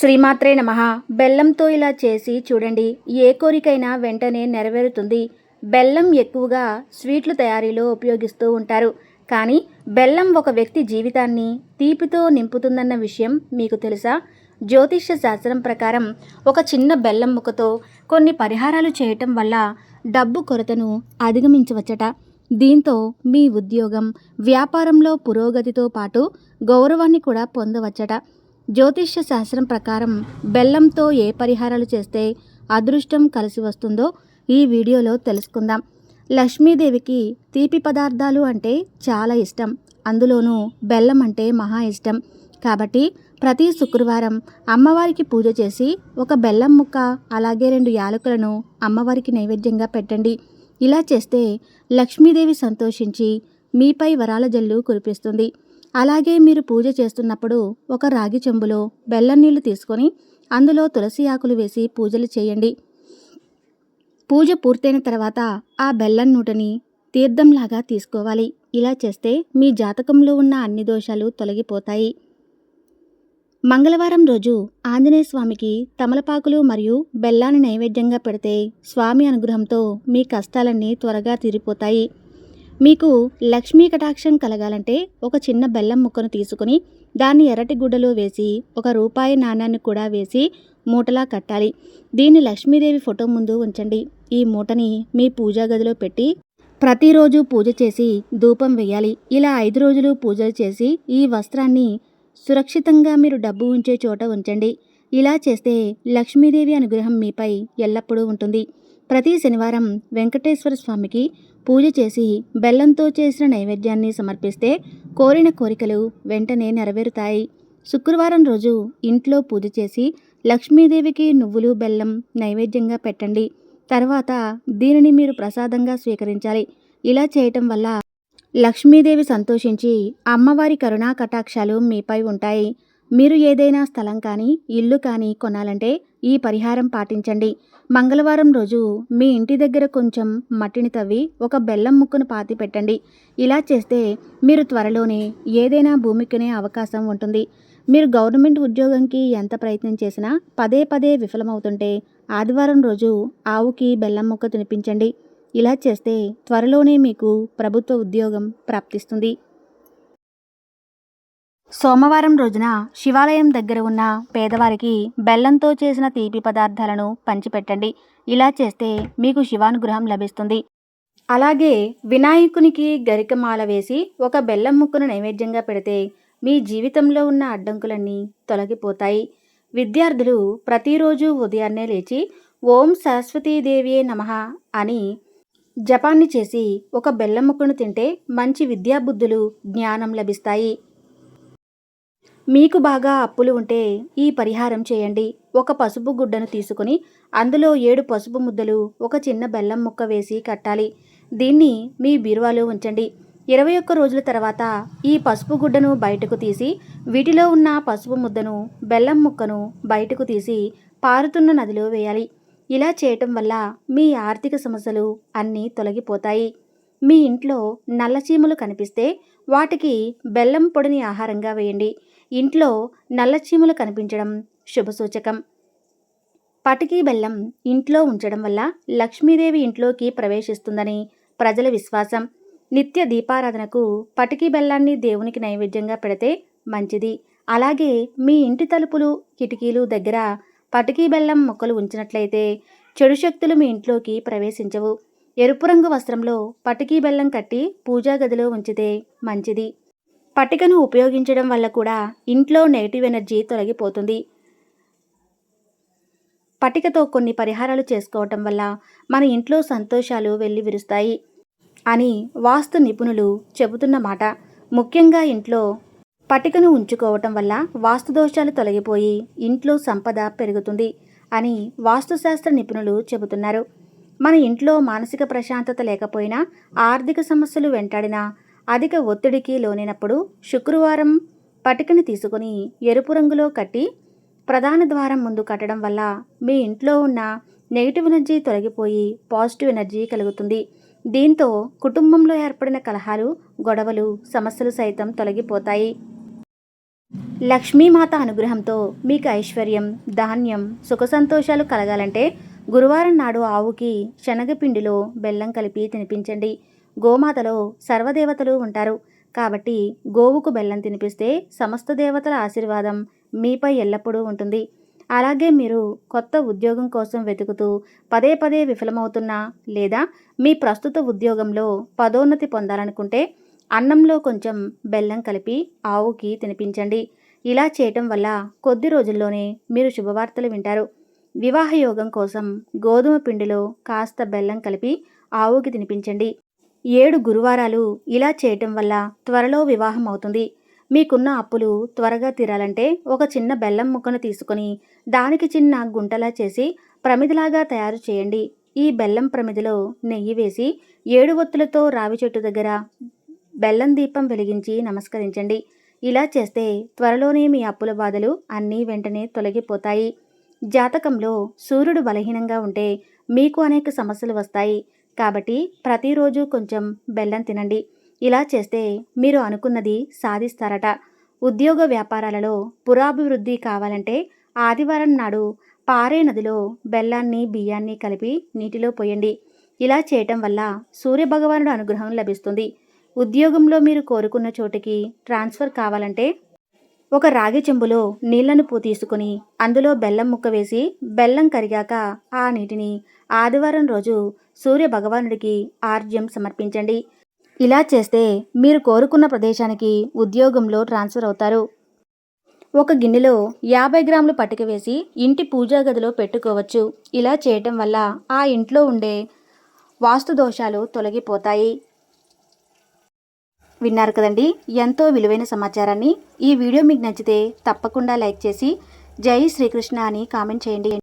శ్రీమాత్రే నమ. బెల్లంతో ఇలా చేసి చూడండి ఏ కోరికైనా వెంటనే నెరవేరుతుంది. బెల్లం ఎక్కువగా స్వీట్లు తయారీలో ఉపయోగిస్తూ ఉంటారు. కానీ బెల్లం ఒక వ్యక్తి జీవితాన్ని తీపితో నింపుతుందన్న విషయం మీకు తెలుసా? జ్యోతిష్య శాస్త్రం ప్రకారం ఒక చిన్న బెల్లం ముక్కతో కొన్ని పరిహారాలు చేయటం వల్ల డబ్బు కొరతను అధిగమించవచ్చట. దీంతో మీ ఉద్యోగం వ్యాపారంలో పురోగతితో పాటు గౌరవాన్ని కూడా పొందవచ్చట. జ్యోతిష్య శాస్త్రం ప్రకారం బెల్లంతో ఏ పరిహారాలు చేస్తే అదృష్టం కలిసి వస్తుందో ఈ వీడియోలో తెలుసుకుందాం. లక్ష్మీదేవికి తీపి పదార్థాలు అంటే చాలా ఇష్టం. అందులోనూ బెల్లం అంటే మహా ఇష్టం. కాబట్టి ప్రతి శుక్రవారం అమ్మవారికి పూజ చేసి ఒక బెల్లం ముక్క అలాగే రెండు యాలకులను అమ్మవారికి నైవేద్యంగా పెట్టండి. ఇలా చేస్తే లక్ష్మీదేవి సంతోషించి మీపై వరాల జల్లు కురిపిస్తుంది. అలాగే మీరు పూజ చేస్తున్నప్పుడు ఒక రాగి చెంబులో బెల్లం నీళ్ళు తీసుకొని అందులో తులసి ఆకులు వేసి పూజలు చేయండి. పూజ పూర్తయిన తర్వాత ఆ బెల్లం నూటని తీర్థంలాగా తీసుకోవాలి. ఇలా చేస్తే మీ జాతకంలో ఉన్న అన్ని దోషాలు తొలగిపోతాయి. మంగళవారం రోజు ఆంజనేయ స్వామికి తమలపాకులు మరియు బెల్లాన్ని నైవేద్యంగా పెడితే స్వామి అనుగ్రహంతో మీ కష్టాలన్నీ త్వరగా తీరిపోతాయి. మీకు లక్ష్మీ కటాక్షం కలగాలంటే ఒక చిన్న బెల్లం ముక్కను తీసుకుని దాన్ని ఎర్రటి గుడ్డలో వేసి ఒక రూపాయి నాణ్యాన్ని కూడా వేసి మూటలా కట్టాలి. దీన్ని లక్ష్మీదేవి ఫోటో ముందు ఉంచండి. ఈ మూటని మీ పూజా గదిలో పెట్టి ప్రతిరోజు పూజ చేసి ధూపం వేయాలి. ఇలా ఐదు రోజులు పూజలు చేసి ఈ వస్త్రాన్ని సురక్షితంగా మీరు డబ్బు ఉంచే చోట ఉంచండి. ఇలా చేస్తే లక్ష్మీదేవి అనుగ్రహం మీపై ఎల్లప్పుడూ ఉంటుంది. ప్రతి శనివారం వెంకటేశ్వర స్వామికి పూజ చేసి బెల్లంతో చేసిన నైవేద్యాన్ని సమర్పిస్తే కోరిన కోరికలు వెంటనే నెరవేరుతాయి. శుక్రవారం రోజు ఇంట్లో పూజ చేసి లక్ష్మీదేవికి నువ్వులు బెల్లం నైవేద్యంగా పెట్టండి. తర్వాత దీనిని మీరు ప్రసాదంగా స్వీకరించాలి. ఇలా చేయటం వల్ల లక్ష్మీదేవి సంతోషించి అమ్మవారి కరుణా కటాక్షాలు మీపై ఉంటాయి. మీరు ఏదైనా స్థలం కానీ ఇల్లు కానీ కొనాలంటే ఈ పరిహారం పాటించండి. మంగళవారం రోజు మీ ఇంటి దగ్గర కొంచెం మట్టిని తవ్వి ఒక బెల్లం ముక్కను పాతి పెట్టండి. ఇలా చేస్తే మీరు త్వరలోనే ఏదైనా భూమి కొనే అవకాశం ఉంటుంది. మీరు గవర్నమెంట్ ఉద్యోగంకి ఎంత ప్రయత్నం చేసినా పదే పదే విఫలమవుతుంటే ఆదివారం రోజు ఆవుకి బెల్లం ముక్క తినిపించండి. ఇలా చేస్తే త్వరలోనే మీకు ప్రభుత్వ ఉద్యోగం ప్రాప్తిస్తుంది. సోమవారం రోజున శివాలయం దగ్గర ఉన్న పేదవారికి బెల్లంతో చేసిన తీపి పదార్థాలను పంచిపెట్టండి. ఇలా చేస్తే మీకు శివానుగ్రహం లభిస్తుంది. అలాగే వినాయకునికి గరికమాల వేసి ఒక బెల్లం ముక్కను నైవేద్యంగా పెడితే మీ జీవితంలో ఉన్న అడ్డంకులన్నీ తొలగిపోతాయి. విద్యార్థులు ప్రతిరోజు ఉదయాన్నే లేచి ఓం సరస్వతీదేవియే నమ అని జపాన్ని చేసి ఒక బెల్లం ముక్కను తింటే మంచి విద్యాబుద్ధులు జ్ఞానం లభిస్తాయి. మీకు బాగా అప్పులు ఉంటే ఈ పరిహారం చేయండి. ఒక పసుపు గుడ్డను తీసుకుని అందులో ఏడు పసుపు ముద్దలు ఒక చిన్న బెల్లం ముక్క వేసి కట్టాలి. దీన్ని మీ బీరువాలో ఉంచండి. ఇరవై ఒక్క రోజుల తర్వాత ఈ పసుపు గుడ్డను బయటకు తీసి వీటిలో ఉన్న పసుపు ముద్దను బెల్లం ముక్కను బయటకు తీసి పారుతున్న నదిలో వేయాలి. ఇలా చేయటం వల్ల మీ ఆర్థిక సమస్యలు అన్నీ తొలగిపోతాయి. మీ ఇంట్లో నల్లచీమలు కనిపిస్తే వాటికి బెల్లం పొడిని ఆహారంగా వేయండి. ఇంట్లో నల్లచీమలు కనిపించడం శుభసూచకం. పటికీ బెల్లం ఇంట్లో ఉంచడం వల్ల లక్ష్మీదేవి ఇంట్లోకి ప్రవేశిస్తుందని ప్రజల విశ్వాసం. నిత్య దీపారాధనకు పటికీ బెల్లాన్ని దేవునికి నైవేద్యంగా పెడితే మంచిది. అలాగే మీ ఇంటి తలుపులు కిటికీలు దగ్గర పటికీ బెల్లం మొక్కలు ఉంచినట్లయితే చెడు శక్తులు మీ ఇంట్లోకి ప్రవేశించవు. ఎరుపు రంగు వస్త్రంలో పటికీ బెల్లం కట్టి పూజా గదిలో ఉంచితే మంచిది. పట్టికను ఉపయోగించడం వల్ల కూడా ఇంట్లో నెగిటివ్ ఎనర్జీ తొలగిపోతుంది. పట్టికతో కొన్ని పరిహారాలు చేసుకోవటం వల్ల మన ఇంట్లో సంతోషాలు వెళ్ళి విరుస్తాయి అని వాస్తు నిపుణులు చెబుతున్న మాట. ముఖ్యంగా ఇంట్లో పట్టికను ఉంచుకోవటం వల్ల వాస్తు దోషాలు తొలగిపోయి ఇంట్లో సంపద పెరుగుతుంది అని వాస్తుశాస్త్ర నిపుణులు చెబుతున్నారు. మన ఇంట్లో మానసిక ప్రశాంతత లేకపోయినా ఆర్థిక సమస్యలు వెంటాడినా అధిక ఒత్తిడికి లోనైనప్పుడు శుక్రవారం పటికను తీసుకుని ఎరుపు రంగులో కట్టి ప్రధాన ద్వారం ముందు కట్టడం వల్ల మీ ఇంట్లో ఉన్న నెగిటివ్ ఎనర్జీ తొలగిపోయి పాజిటివ్ ఎనర్జీ కలుగుతుంది. దీంతో కుటుంబంలో ఏర్పడిన కలహాలు గొడవలు సమస్యలు సైతం తొలగిపోతాయి. లక్ష్మీమాత అనుగ్రహంతో మీకు ఐశ్వర్యం ధాన్యం సుఖ సంతోషాలు కలగాలంటే గురువారం నాడు ఆవుకి శనగపిండిలో బెల్లం కలిపి తినిపించండి. గోమాతలో సర్వదేవతలు ఉంటారు. కాబట్టి గోవుకు బెల్లం తినిపిస్తే సమస్త దేవతల ఆశీర్వాదం మీపై ఎల్లప్పుడూ ఉంటుంది. అలాగే మీరు కొత్త ఉద్యోగం కోసం వెతుకుతూ పదే పదే విఫలమవుతున్నా లేదా మీ ప్రస్తుత ఉద్యోగంలో పదోన్నతి పొందాలనుకుంటే అన్నంలో కొంచెం బెల్లం కలిపి ఆవుకి తినిపించండి. ఇలా చేయటం వల్ల కొద్ది రోజుల్లోనే మీరు శుభవార్తలు వింటారు. వివాహయోగం కోసం గోధుమ పిండిలో కాస్త బెల్లం కలిపి ఆవుకి తినిపించండి. ఏడు గురువారాలు ఇలా చేయటం వల్ల త్వరలో వివాహం అవుతుంది. మీకున్న అప్పులు త్వరగా తీరాలంటే ఒక చిన్న బెల్లం ముక్కను తీసుకొని దానికి చిన్న గుంటలా చేసి ప్రమిదిలాగా తయారు చేయండి. ఈ బెల్లం ప్రమిదిలో నెయ్యి వేసి ఏడు ఒత్తులతో రావి చెట్టు దగ్గర బెల్లం దీపం వెలిగించి నమస్కరించండి. ఇలా చేస్తే త్వరలోనే మీ అప్పుల బాధలు అన్నీ వెంటనే తొలగిపోతాయి. జాతకంలో సూర్యుడు బలహీనంగా ఉంటే మీకు అనేక సమస్యలు వస్తాయి. కాబట్టి ప్రతిరోజు కొంచెం బెల్లం తినండి. ఇలా చేస్తే మీరు అనుకున్నది సాధిస్తారట. ఉద్యోగ వ్యాపారాలలో పురాభివృద్ధి కావాలంటే ఆదివారం నాడు పారే నదిలో బెల్లాన్ని బియ్యాన్ని కలిపి నీటిలో పోయండి. ఇలా చేయటం వల్ల సూర్యభగవానుడు అనుగ్రహం లభిస్తుంది. ఉద్యోగంలో మీరు కోరుకున్న చోటికి ట్రాన్స్ఫర్ కావాలంటే ఒక రాగి చెంబులో నీళ్ళను పూ తీసుకుని అందులో బెల్లం ముక్క వేసి బెల్లం కరిగాక ఆ నీటిని ఆదివారం రోజు సూర్య భగవానుడికి ఆర్జ్యం సమర్పించండి. ఇలా చేస్తే మీరు కోరుకున్న ప్రదేశానికి ఉద్యోగంలో ట్రాన్స్ఫర్ అవుతారు. ఒక గిన్నెలో యాభై గ్రాములు పటిక వేసి ఇంటి పూజా గదిలో పెట్టుకోవచ్చు. ఇలా చేయటం వల్ల ఆ ఇంట్లో ఉండే వాస్తు దోషాలు తొలగిపోతాయి. విన్నారు కదండి? ఎంతో విలువైన సమాచారాన్ని ఈ వీడియో మీకు నచ్చితే తప్పకుండా లైక్ చేసి జై శ్రీకృష్ణ అని కామెంట్ చేయండి.